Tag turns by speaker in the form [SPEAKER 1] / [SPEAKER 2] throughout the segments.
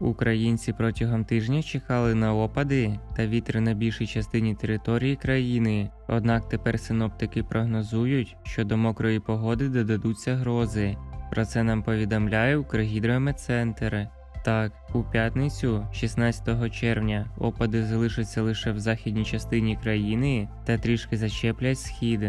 [SPEAKER 1] Українці протягом тижня чекали на опади та вітер на більшій частині території країни. Однак тепер синоптики прогнозують, що до мокрої погоди додадуться грози. Про це нам повідомляє Укргідрометцентр. Так, у п'ятницю, 16 червня, опади залишаться лише в західній частині країни та трішки зачеплять схід,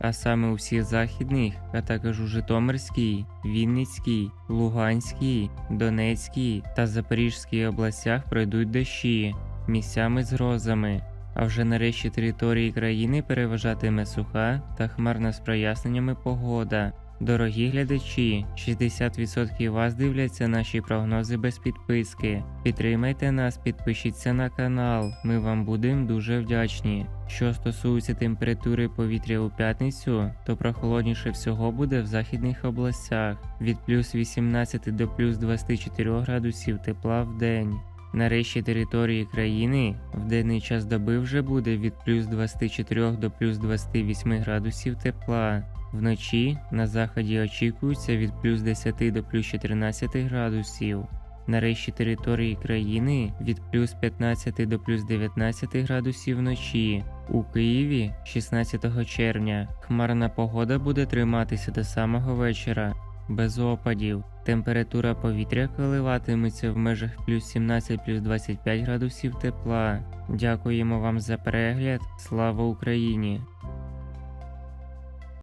[SPEAKER 1] а саме у всіх західних, а також у Житомирській, Вінницькій, Луганській, Донецькій та Запорізькій областях пройдуть дощі місцями з грозами. А вже нарешті території країни переважатиме суха та хмарна з проясненнями погода. Дорогі глядачі, 60% вас дивляться наші прогнози без підписки. Підтримайте нас, підпишіться на канал. Ми вам будемо дуже вдячні. Що стосується температури повітря у п'ятницю, то прохолодніше всього буде в західних областях від плюс 18 до плюс 24 градусів тепла в день. Нарешті території країни в денний час доби вже буде від плюс 24 до плюс 28 градусів тепла. Вночі на заході очікується від плюс 10 до плюс 14 градусів. Нарешті території країни від плюс 15 до плюс 19 градусів вночі. У Києві 16 червня хмарна погода буде триматися до самого вечора, без опадів. Температура повітря коливатиметься в межах плюс 17 плюс 25 градусів тепла. Дякуємо вам за перегляд. Слава Україні!